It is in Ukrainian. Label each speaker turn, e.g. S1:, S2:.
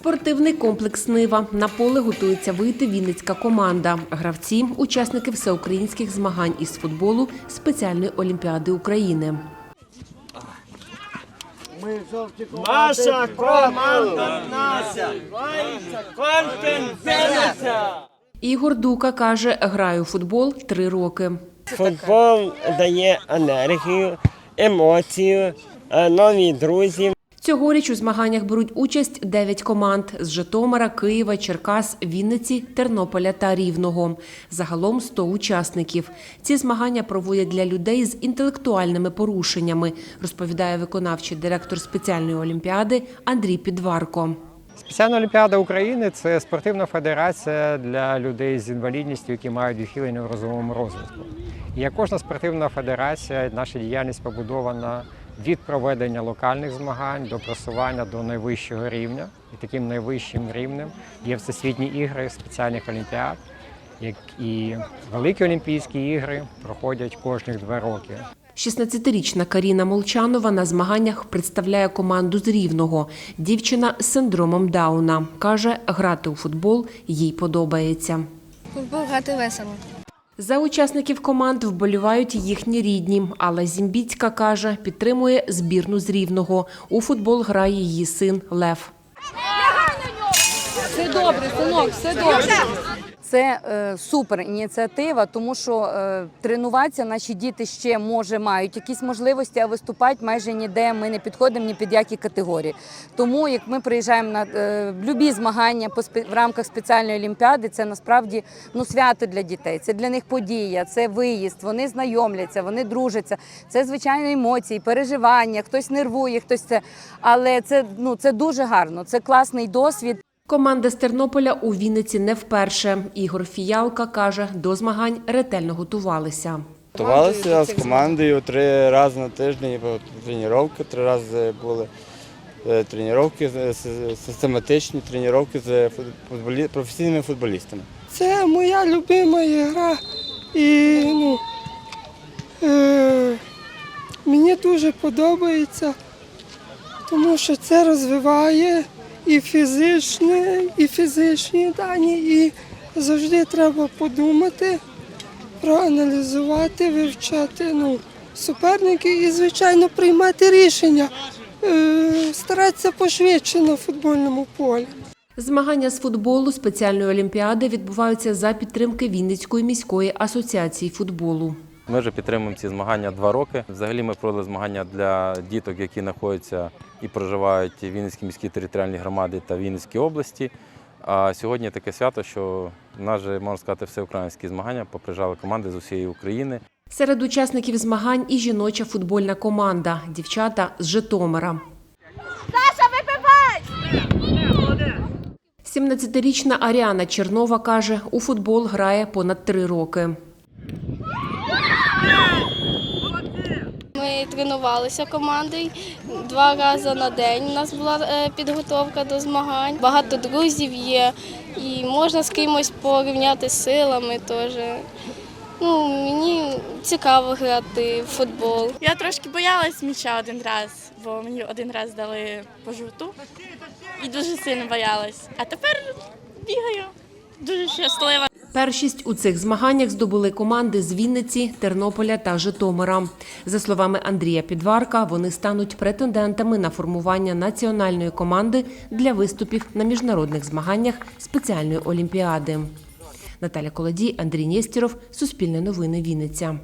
S1: Спортивний комплекс Нива. На поле готується вийти Вінницька команда. Гравці – учасники всеукраїнських змагань із футболу спеціальної олімпіади України.
S2: Наша команда наша континенція.
S1: Ігор Дука каже, граю у футбол три роки.
S2: Футбол дає енергію, емоцію, е, нові друзі.
S1: Цьогоріч у змаганнях беруть участь 9 команд з Житомира, Києва, Черкас, Вінниці, Тернополя та Рівного. Загалом 100 учасників. Ці змагання проводять для людей з інтелектуальними порушеннями, розповідає виконавчий директор спеціальної олімпіади Андрій Підварко.
S3: Спеціальна олімпіада України це спортивна федерація для людей з інвалідністю, які мають відхилення в розумовому розвитку. І як кожна спортивна федерація, наша діяльність побудована від проведення локальних змагань до просування до найвищого рівня. І таким найвищим рівнем є всесвітні ігри спеціальних олімпіад, як і великі Олімпійські ігри проходять кожних два роки.
S1: 16-річна Каріна Молчанова на змаганнях представляє команду з Рівного. Дівчина з синдромом Дауна. Каже, грати у футбол їй подобається.
S4: Футбол грати весело.
S1: За учасників команд вболівають їхні рідні. але Зімбіцька каже, підтримує збірну з Рівного. У футбол грає її син Лев.
S5: Все добре, синок, все добре.
S6: Це е, супер ініціатива, тому що е, тренуватися наші діти ще може мають якісь можливості, а виступати майже ніде ми не підходимо ні під які категорії. Тому як ми приїжджаємо на е, любі змагання по в рамках спеціальної олімпіади, це насправді ну свято для дітей. Це для них подія, це виїзд. Вони знайомляться, вони дружаться. Це звичайно емоції, переживання. Хтось нервує, хтось це. Але це ну це дуже гарно. Це класний досвід.
S1: Команда з Тернополя у Вінниці не вперше. Ігор Фіялка каже, до змагань ретельно готувалися.
S7: Готувалися з командою три рази на тиждень, тренування, три рази були е, тренування, систематичні тренування з футболі... професійними футболістами.
S8: Це моя любима гра. І ну, е, мені дуже подобається, тому що це розвиває і фізичне, і фізичні дані, і завжди треба подумати, проаналізувати, вивчати ну, суперники і, звичайно, приймати рішення, е, старатися пошвидше на футбольному полі.
S1: Змагання з футболу спеціальної олімпіади відбуваються за підтримки Вінницької міської асоціації футболу.
S9: Ми вже підтримуємо ці змагання два роки. Взагалі ми провели змагання для діток, які знаходяться і проживають в Вінницькій міській територіальній громаді та Вінницькій області. А сьогодні таке свято, що в нас же, можна сказати, всеукраїнські змагання поприїжджали команди з усієї України.
S1: Серед учасників змагань і жіноча футбольна команда – дівчата з Житомира.
S4: Саша, випивай!
S1: 17-річна Аріана Чернова каже, у футбол грає понад три роки.
S10: Ми тренувалися командою два рази на день. У нас була е, підготовка до змагань. Багато друзів є, і можна з кимось порівняти силами теж. Ну, мені цікаво грати в футбол.
S5: Я трошки боялась м'яча один раз, бо мені один раз дали по жовту і дуже сильно боялась. А тепер бігаю, дуже щаслива.
S1: Першість у цих змаганнях здобули команди з Вінниці, Тернополя та Житомира. За словами Андрія Підварка, вони стануть претендентами на формування національної команди для виступів на міжнародних змаганнях спеціальної олімпіади. Наталя Колодій, Андрій Нєстіров, Суспільне новини, Вінниця.